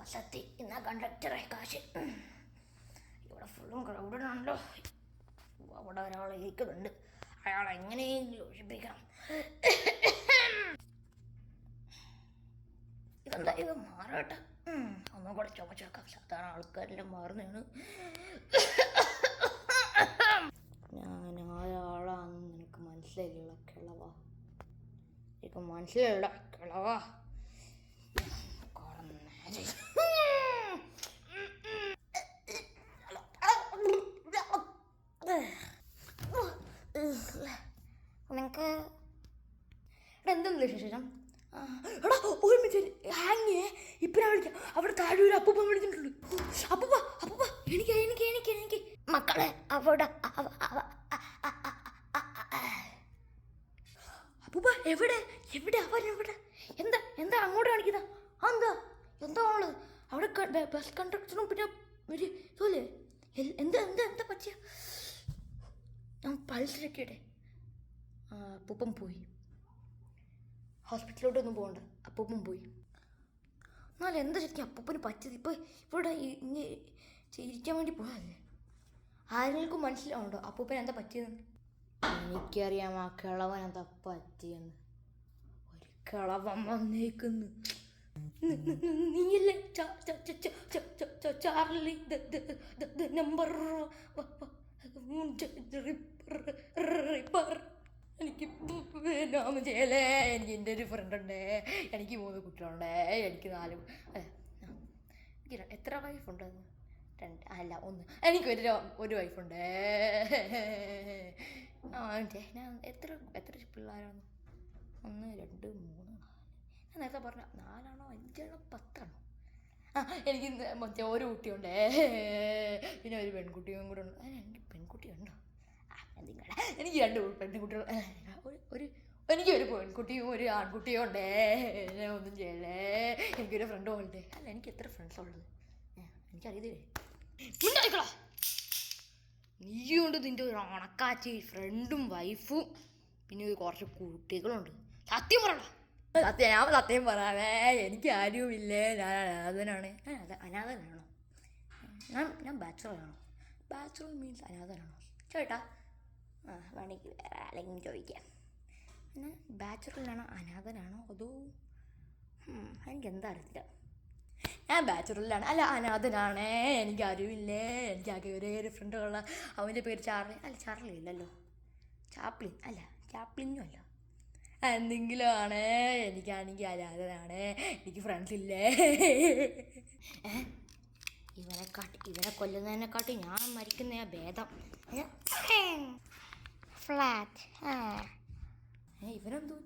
ബസ്സെത്തി ഇന്ന കണ്ടക്ടറെ കാശ്. ഇവിടെ ഫുള്ളും ക്രൗഡാണല്ലോ അവിടെ ഒരാൾ ഇരിക്കുന്നുണ്ട്. അയാൾ എങ്ങനെയെങ്കിലും ഒഴിപ്പിക്കണം ഇതെന്താ? ഇത് മാറട്ടെ. ഒന്നും കൂടെ ചുമച്ചേക്കാം സാധാരണ ആൾക്കാരെല്ലാം മാറുന്നതാണ്. ഞാൻ ആരാളാന്ന് നിനക്ക് മനസ്സിലായില്ല കിളവാ. എനിക്ക് മനസ്സിലായില്ല കിളവാ. നിനക്ക് ഇവിടെ എന്തെന്ന് വിശേഷം? എടാ ഒരുമിച്ച് ഹാങ് ഇപ്പൊ ഞാൻ വിളിക്കാം. അവിടെ താഴെ ഒരു അപ്പൂപ്പൻ വിളിച്ചിട്ടുണ്ട്. അപ്പൂപ്പ അപ്പൂപ്പ. എനിക്ക് എനിക്ക് എനിക്ക് എനിക്ക് മക്കളെ അവിടെ അപ്പൂപ്പ എവിടെ? എവിടെ? അവൻ എവിടെ? എന്താ എന്താ അങ്ങോട്ട് കാണിക്കുന്ന? എന്താ? എന്താ ഉള്ളത് അവിടെ ബസ് കണ്ടക്ടറും പിന്നെ ഒരു ഇതുപോലെ എന്താ എന്താ എന്താ പറ്റിയ? ഞാൻ അപ്പൂപ്പം പോയി ഹോസ്പിറ്റലിലോട്ട് ഒന്നും പോയി. ഹോസ്പിറ്റലിലോട്ടൊന്നും പോകണ്ട അപ്പൂപ്പം പോയി. എന്നാൽ എന്താ ശരിക്കും അപ്പൂപ്പന് പറ്റിയത്? ഇപ്പോൾ ഇവിടെ ഇങ്ങനെ ഇരിക്കാൻ ചിരിക്കാൻ വേണ്ടി പോയതല്ലേ? ആരെങ്കിലും മനസ്സിലാവുണ്ടോ അപ്പൂപ്പൻ എന്താ പറ്റിയതെന്ന്? എനിക്കറിയാം ആ കിളവൻ എന്താ പറ്റിയെന്ന്. ഒരു കിളവൻ വന്നേക്കുന്നു. നീയല്ലേ? ചാർലി നമ്പർ എനിക്ക് ചെയ്യലേ എനിക്ക് എന്റെ ഒരു ഫ്രണ്ട് ഉണ്ട്. എനിക്ക് മൂന്ന് കുട്ടികളുണ്ട്. എനിക്ക് നാല് എനിക്ക് എത്ര വൈഫുണ്ട് രണ്ട് അല്ല ഒന്ന്. എനിക്ക് ഒരു ഒരു വൈഫുണ്ട് ആ ഞാൻ എത്ര എത്ര പിള്ളേരാണ്? ഒന്ന് രണ്ട് മൂന്ന് ഞാൻ നേരത്തെ പറഞ്ഞ നാലാണോ അഞ്ചാണോ പത്താണോ? എനിക്ക് മറ്റേ ഒരു കുട്ടിയുണ്ട്. പിന്നെ ഒരു പെൺകുട്ടിയും കൂടെ ഉണ്ട്. എനിക്ക് പെൺകുട്ടിയുണ്ടോ? നിങ്ങളെ എനിക്ക് രണ്ട് പെൺകുട്ടികൾ ഒരു എനിക്ക് ഒരു പെൺകുട്ടിയും ഒരു ആൺകുട്ടിയും ഉണ്ടേ. ഞാൻ ഒന്നും ചെയ്യല്ലേ. എനിക്കൊരു ഫ്രണ്ടും ഉണ്ട്. അല്ല എനിക്ക് എത്ര ഫ്രണ്ട്സ് ഉള്ളത്? ഏ, എനിക്കറിയതേ നീ നീയുണ്ട് നിന്റെ ഒരു ഉണക്കാച്ചി ഫ്രണ്ടും വൈഫും പിന്നെ കുറച്ച് കുട്ടികളുണ്ട്. സത്യം പറയണ സത്യം ഞാൻ സത്യം പറയാവേ എനിക്ക് ആരുമില്ലേ? ഞാൻ അനാഥനാണ് ഞാൻ അനാഥനാണോ? ഞാൻ ഞാൻ ബാച്ചുലറാണോ ബാച്ചുലർ മീൻസ് അനാഥനാണോ? ചേട്ടാ ആ വേണമെങ്കിൽ വേറെ ആരെങ്കിലും ചോദിക്കാം. ഞാൻ ബാച്ചുലറിലാണോ അനാഥനാണോ? അതോ എനിക്കെന്താ അറിയില്ല ഞാൻ ബാച്ചുലറിലാണ് അല്ല അനാഥനാണേ. എനിക്ക് അറിവില്ലേ എനിക്ക് ആകെ ഒരേ ഒരു ഫ്രണ്ടുള്ള അവന്റെ പേര് ചാർലി. അല്ല ചാർലി ഇല്ലല്ലോ. ചാപ്ലിൻ. അല്ല ചാപ്ലിനും അല്ല. എന്തെങ്കിലും ആണ് എനിക്കാണെങ്കിൽ അനാഥനാണേ എനിക്ക് ഫ്രണ്ട്സ് ഇല്ലേ? ഇവനെ കാട്ടി ഇവനെ കൊല്ലുന്നതിനെക്കാട്ടി ഞാൻ മരിക്കുന്ന ഭേദം. ഫ്ലാറ്റ്. ഇവനെന്തോ